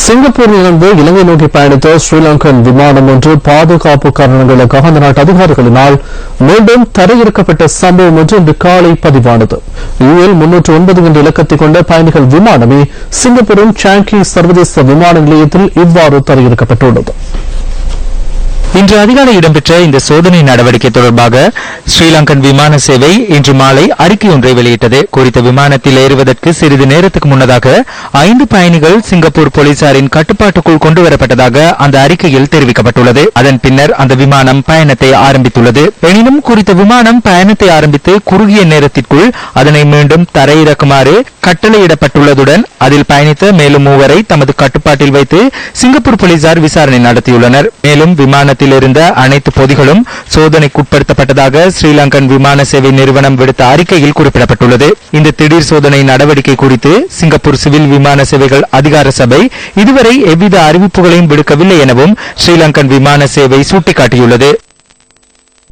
சிங்கப்பூரிலிருந்து இலங்கை நோக்கி பயணித்த ஸ்ரீலங்கன் விமானம் ஒன்று பாதுகாப்பு காரணங்களுக்காக அந்த நாட்டு அதிகாரிகளினால் மீண்டும் தரையிறக்கப்பட்ட சம்பவம் ஒன்று இன்று காலை பதிவானது. யுஎல் முன்னூற்று ஒன்பது என்ற இலக்கத்தை கொண்ட பயணிகள் விமானமே சிங்கப்பூரின் சாங்கி சர்வதேச விமான நிலையத்தில் இவ்வாறு தரையிறக்கப்பட்டுள்ளது. இன்று அதிகாலை இடம்பெற்ற இந்த சோதனை நடவடிக்கை தொடர்பாக ஸ்ரீலங்கன் விமான சேவை இன்று மாலை அறிக்கை ஒன்றை வெளியிட்டது. குறித்த விமானத்தில் ஏறுவதற்கு சிறிது நேரத்துக்கு முன்னதாக ஐந்து பயணிகள் சிங்கப்பூர் போலீசாரின் கட்டுப்பாட்டுக்குள் கொண்டுவரப்பட்டதாக அந்த அறிக்கையில் தெரிவிக்கப்பட்டுள்ளது. அதன் பின்னர் அந்த விமானம் பயணத்தை ஆரம்பித்துள்ளது. எனினும் குறித்த விமானம் பயணத்தை ஆரம்பித்து குறுகிய நேரத்திற்குள் அதனை மீண்டும் தரையிறக்குமாறு கட்டளையிடப்பட்டுள்ளதுடன் அதில் பயணித்த மேலும் மூவரை தமது கட்டுப்பாட்டில் வைத்து சிங்கப்பூர் போலீசார் விசாரணை நடத்தியுள்ளனர். மேலும் விமானத்தில் இருந்த அனைத்து பொதிகளும் சோதனைக்குட்படுத்தப்பட்டதாக ஸ்ரீலங்கன் விமான சேவை நிறுவனம் விடுத்த அறிக்கையில் குறிப்பிடப்பட்டுள்ளது. இந்த திடீர் சோதனை நடவடிக்கை குறித்து சிங்கப்பூர் சிவில் விமான சேவைகள் அதிகார சபை இதுவரை எவ்வித அறிவிப்புகளையும் விடுக்கவில்லை எனவும் ஸ்ரீலங்கன் விமான சேவை சுட்டிக்காட்டியுள்ளது.